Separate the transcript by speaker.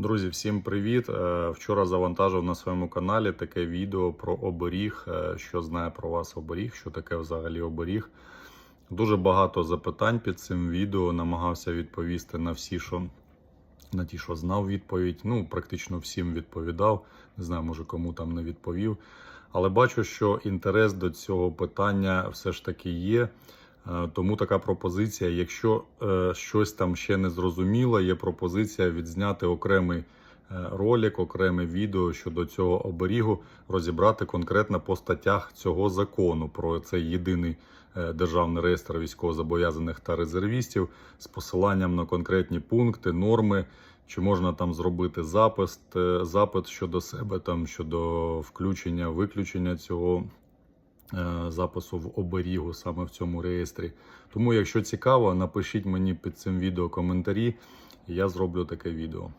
Speaker 1: Друзі, всім привіт! Е, Вчора завантажив на своєму каналі таке відео про оберіг. е, Що знає про вас оберіг, що таке взагалі оберіг. Дуже багато запитань під цим відео. Намагався відповісти на всі, що на ті, що знав відповідь. Ну, практично всім відповідав. Не знаю, може кому там не відповів. Але бачу, що інтерес до цього питання все ж таки є. Е, Тому така пропозиція. Якщо е, щось там ще не зрозуміло, є пропозиція відзняти окремий е, ролик, окреме відео щодо цього оберігу, розібрати конкретно по статтях цього закону про цей єдиний державний реєстр військовозобов'язаних та резервістів з посиланням на конкретні пункти, норми. Чи можна там зробити запис, запит щодо себе, там щодо включення, виключення цього запису в оберігу саме в цьому реєстрі. Тому, якщо цікаво, напишіть мені під цим відео коментарі, і я зроблю таке відео.